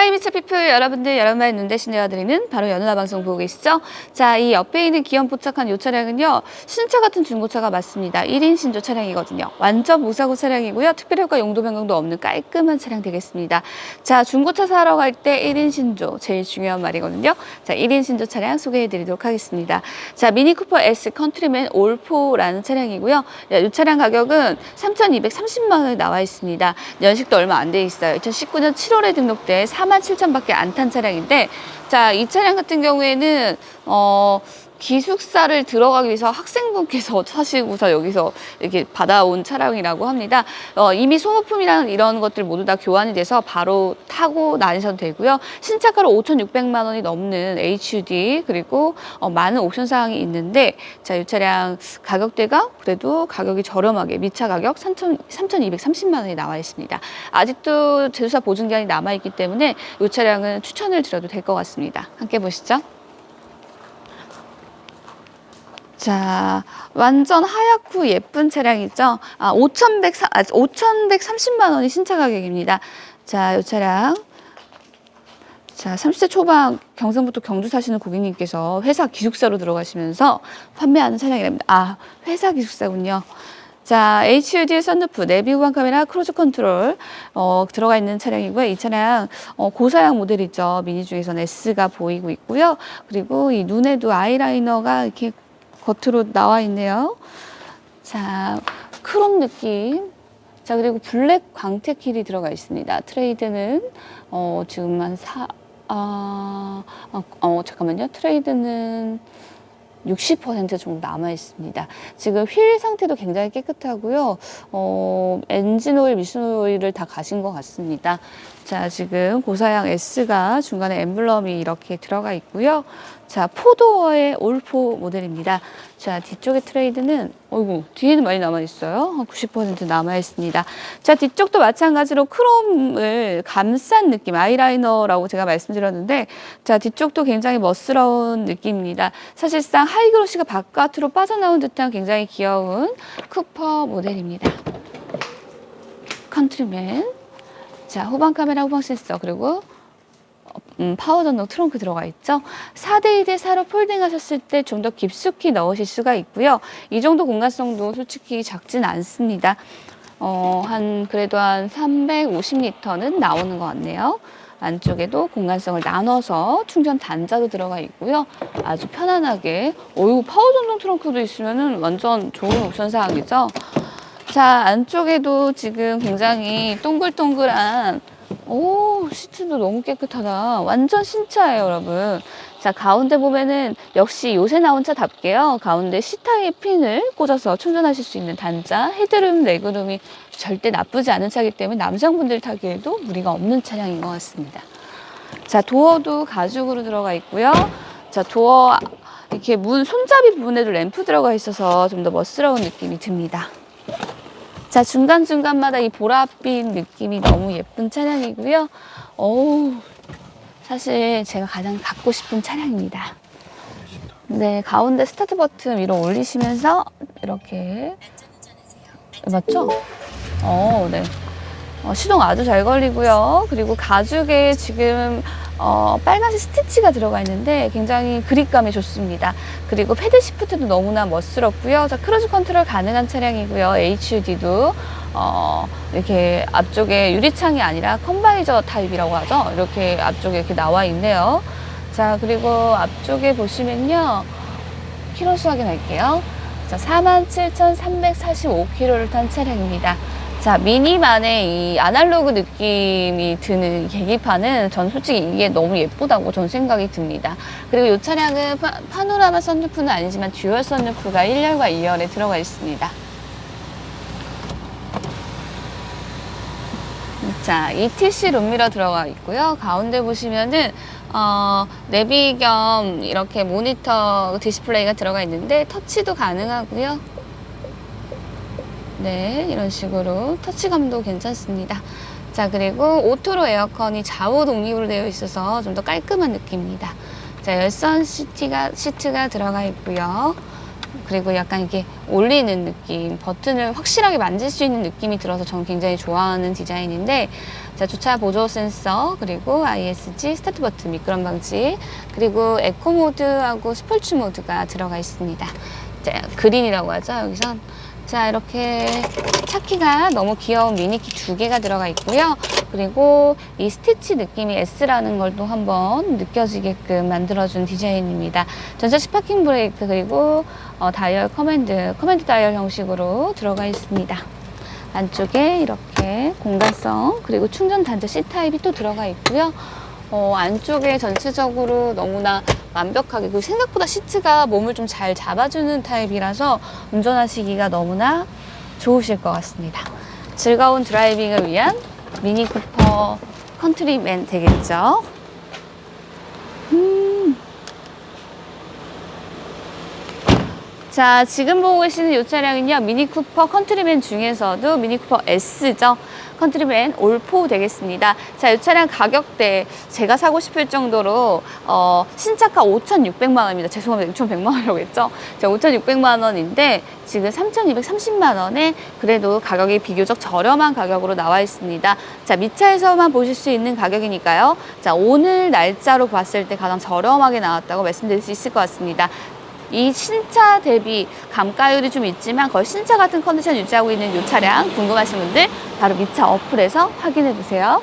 하이 미츠 피플 여러분들 여러분의 눈 대신 내어드리는 바로 연우나 방송 보고 계시죠? 자, 이 옆에 있는 기업 포착한 이 차량은요, 신차 같은 중고차가 맞습니다. 1인 신조 차량이거든요. 완전 무사고 차량이고요. 특별효과 용도 변경도 없는 깔끔한 차량 되겠습니다. 자, 중고차 사러 갈 때 1인 신조, 제일 중요한 말이거든요. 자, 1인 신조 차량 소개해 드리도록 하겠습니다. 자, 미니 쿠퍼 S 컨트리맨 올포라는 차량이고요. 야, 이 차량 가격은 3,230만 원에 나와 있습니다. 연식도 얼마 안 돼 있어요. 2019년 7월에 등록돼 4만 7천밖에 안 탄 차량인데, 자, 이 차량 같은 경우에는 어. 기숙사를 들어가기 위해서 학생분께서 사시고서 여기서 이렇게 받아온 차량이라고 합니다. 어, 이미 소모품이랑 이런 것들 모두 다 교환이 돼서 바로 타고 다니셔도 되고요. 신차가로 5,600만 원이 넘는 HUD 그리고 어, 많은 옵션 사항이 있는데 자, 이 차량 가격대가 그래도 가격이 저렴하게 미차 가격 3,000, 3,230만 원이 나와 있습니다. 아직도 제조사 보증 기한이 남아 있기 때문에 이 차량은 추천을 드려도 될 것 같습니다. 함께 보시죠. 자, 완전 하얗고 예쁜 차량이죠. 아, 5,100, 아, 5,130만 원이 신차 가격입니다. 자, 이 차량. 자, 30대 초반 경상북도 경주 사시는 고객님께서 회사 기숙사로 들어가시면서 판매하는 차량이랍니다. 아, 회사 기숙사군요. 자, HUD 선루프, 내비 후방 카메라, 크루즈 컨트롤 어, 들어가 있는 차량이고요. 이 차량 어, 고사양 모델이죠. 미니 중에서는 S가 보이고 있고요. 그리고 이 눈에도 아이라이너가 이렇게 겉으로 나와 있네요. 자, 크롬 느낌. 자, 그리고 블랙 광택 힐이 들어가 있습니다. 트레이드는 어, 지금 한 사, 아, 어, 어, 잠깐만요. 트레이드는 60% 정도 남아 있습니다. 지금 휠 상태도 굉장히 깨끗하고요. 어, 엔진 오일, 미션 오일을 다 가신 것 같습니다. 자, 지금 고사양 S가 중간에 엠블럼이 이렇게 들어가 있고요. 자, 포도어의 올포 모델입니다. 자, 뒤쪽의 트레이드는, 어이구, 뒤에는 많이 남아있어요. 한90% 남아있습니다. 자, 뒤쪽도 마찬가지로 크롬을 감싼 느낌, 아이라이너라고 제가 말씀드렸는데, 자, 뒤쪽도 굉장히 멋스러운 느낌입니다. 사실상 하이그로시가 바깥으로 빠져나온 듯한 굉장히 귀여운 쿠퍼 모델입니다. 컨트리맨. 자, 후방 카메라, 후방 센서, 그리고 음, 파워 전동 트렁크 들어가 있죠. 4대 2 대 4로 폴딩 하셨을 때 좀 더 깊숙이 넣으실 수가 있고요. 이 정도 공간성도 솔직히 작진 않습니다. 어, 한, 그래도 한 350리터는 나오는 것 같네요. 안쪽에도 공간성을 나눠서 충전 단자도 들어가 있고요. 아주 편안하게. 어이구, 파워 전동 트렁크도 있으면은 완전 좋은 옵션 사항이죠. 자, 안쪽에도 지금 굉장히 동글동글한 오, 시트도 너무 깨끗하다. 완전 신차예요, 여러분. 자, 가운데 보면은 역시 요새 나온 차답게요. 가운데 C타입 핀을 꽂아서 충전하실 수 있는 단자, 헤드룸, 레그룸이 절대 나쁘지 않은 차이기 때문에 남성분들 타기에도 무리가 없는 차량인 것 같습니다. 자, 도어도 가죽으로 들어가 있고요. 자, 도어 이렇게 문 손잡이 부분에도 램프 들어가 있어서 좀 더 멋스러운 느낌이 듭니다. 자, 중간중간마다 이 보랏빛 느낌이 너무 예쁜 차량이고요. 어우, 사실 제가 가장 갖고 싶은 차량입니다. 네, 가운데 스타트 버튼 위로 올리시면서 이렇게 맞죠? 어, 네. 어, 시동 아주 잘 걸리고요. 그리고 가죽에 지금 어, 빨간색 스티치가 들어가 있는데 굉장히 그립감이 좋습니다. 그리고 패드 시프트도 너무나 멋스럽고요. 자, 크루즈 컨트롤 가능한 차량이고요. HUD도 어, 이렇게 앞쪽에 유리창이 아니라 컨바이저 타입이라고 하죠. 이렇게 앞쪽에 이렇게 나와 있네요. 자, 그리고 앞쪽에 보시면요. 키로수 확인할게요. 자, 47,345km를 탄 차량입니다. 자, 미니만의 이 아날로그 느낌이 드는 계기판은 전 솔직히 이게 너무 예쁘다고 전 생각이 듭니다. 그리고 이 차량은 파, 파노라마 선루프는 아니지만 듀얼 선루프가 1열과 2열에 들어가 있습니다. 자, ETC 룸미러 들어가 있고요. 가운데 보시면은 어, 내비 겸 이렇게 모니터 디스플레이가 들어가 있는데 터치도 가능하고요. 네, 이런 식으로 터치감도 괜찮습니다. 자, 그리고 오토로 에어컨이 좌우 독립으로 되어 있어서 좀 더 깔끔한 느낌입니다. 자, 열선 시트가, 시트가 들어가 있고요. 그리고 약간 이게 올리는 느낌, 버튼을 확실하게 만질 수 있는 느낌이 들어서 저는 굉장히 좋아하는 디자인인데, 자, 주차 보조 센서, 그리고 ISG 스타트 버튼 미끄럼 방지, 그리고 에코 모드하고 스포츠 모드가 들어가 있습니다. 자, 그린이라고 하죠, 여기선. 자, 이렇게 차키가 너무 귀여운 미니키 두 개가 들어가 있고요. 그리고 이 스티치 느낌이 S라는 걸 또 한번 느껴지게끔 만들어준 디자인입니다. 전자식 파킹 브레이크 그리고 어, 다이얼 커맨드, 커맨드 다이얼 형식으로 들어가 있습니다. 안쪽에 이렇게 공간성 그리고 충전 단자 C 타입이 또 들어가 있고요. 어, 안쪽에 전체적으로 너무나 완벽하게 그리고 생각보다 시트가 몸을 좀 잘 잡아주는 타입이라서 운전하시기가 너무나 좋으실 것 같습니다. 즐거운 드라이빙을 위한 미니 쿠퍼 컨트리맨 되겠죠. 음. 자, 지금 보고 계시는 이 차량은요, 미니 쿠퍼 컨트리맨 중에서도 미니 쿠퍼 S죠. 컨트리맨 올포 되겠습니다. 자, 이 차량 가격대 제가 사고 싶을 정도로 어, 신차가 5,600만 원입니다. 죄송합니다. 6,100만 원이라고 했죠. 자, 5,600만 원인데 지금 3,230만 원에 그래도 가격이 비교적 저렴한 가격으로 나와 있습니다. 자, 미차에서만 보실 수 있는 가격이니까요. 자, 오늘 날짜로 봤을 때 가장 저렴하게 나왔다고 말씀드릴 수 있을 것 같습니다. 이 신차 대비 감가율이 좀 있지만 거의 신차 같은 컨디션 유지하고 있는 이 차량 궁금하신 분들 바로 미차 어플에서 확인해 보세요.